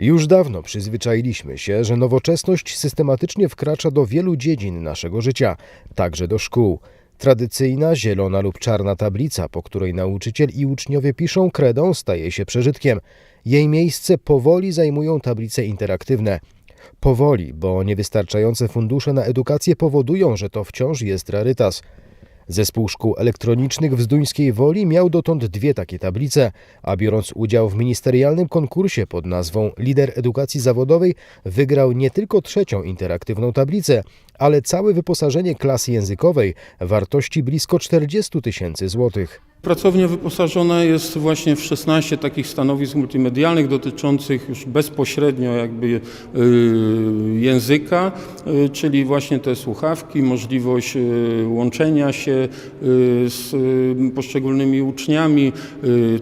Już dawno przyzwyczailiśmy się, że nowoczesność systematycznie wkracza do wielu dziedzin naszego życia, także do szkół. Tradycyjna zielona lub czarna tablica, po której nauczyciel i uczniowie piszą kredą, staje się przeżytkiem. Jej miejsce powoli zajmują tablice interaktywne. Powoli, bo niewystarczające fundusze na edukację powodują, że to wciąż jest rarytas. Zespół szkół elektronicznych w Zduńskiej Woli miał dotąd dwie takie tablice, a biorąc udział w ministerialnym konkursie pod nazwą Lider Edukacji Zawodowej wygrał nie tylko trzecią interaktywną tablicę, ale całe wyposażenie klasy językowej wartości blisko 40 tysięcy złotych. Pracownia wyposażona jest właśnie w 16 takich stanowisk multimedialnych dotyczących już bezpośrednio jakby y, języka, y, czyli właśnie te słuchawki, możliwość y, łączenia się z poszczególnymi uczniami,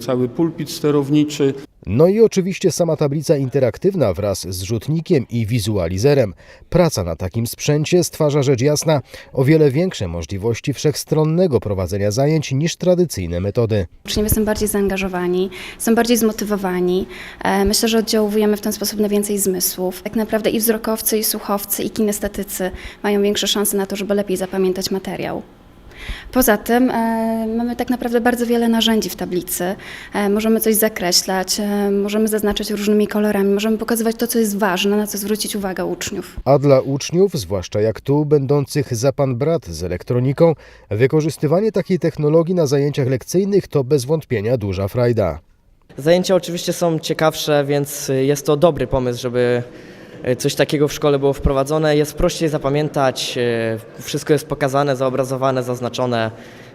cały pulpit sterowniczy. No i oczywiście sama tablica interaktywna wraz z rzutnikiem i wizualizerem. Praca na takim sprzęcie stwarza rzecz jasna o wiele większe możliwości wszechstronnego prowadzenia zajęć niż tradycyjne metody. Uczniowie są bardziej zaangażowani, są bardziej zmotywowani. E, Myślę, że oddziałujemy w ten sposób na więcej zmysłów. Tak naprawdę i wzrokowcy, i słuchowcy, i kinestetycy mają większe szanse na to, żeby lepiej zapamiętać materiał. Poza tym e, mamy tak naprawdę bardzo wiele narzędzi w tablicy. E, możemy coś zakreślać, e, możemy zaznaczać różnymi kolorami, możemy pokazywać to, co jest ważne, na co zwrócić uwagę uczniów. A dla uczniów, zwłaszcza jak tu, będących za pan brat z elektroniką, wykorzystywanie takiej technologii na zajęciach lekcyjnych to bez wątpienia duża frajda. Zajęcia oczywiście są ciekawsze, więc jest to dobry pomysł, żeby coś takiego w szkole było wprowadzone. Jest prościej zapamiętać, e, wszystko jest pokazane, zoobrazowane, zaznaczone.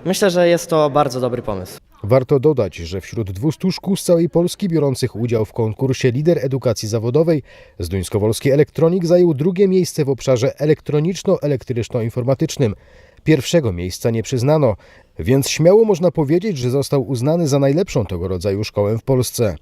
Myślę, że jest to bardzo dobry pomysł. Warto dodać, że wśród 200 szkół z całej Polski biorących udział w konkursie Lider Edukacji Zawodowej Zduńskowolski Elektronik zajął drugie miejsce w obszarze elektroniczno-elektryczno-informatycznym. Pierwszego miejsca nie przyznano, więc śmiało można powiedzieć, że został uznany za najlepszą tego rodzaju szkołę w Polsce.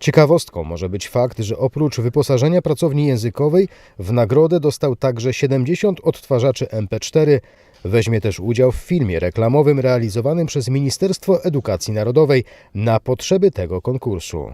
Ciekawostką może być fakt, że oprócz wyposażenia pracowni językowej w nagrodę dostał także 70 odtwarzaczy MP4. Weźmie też udział w filmie reklamowym realizowanym przez Ministerstwo Edukacji Narodowej na potrzeby tego konkursu.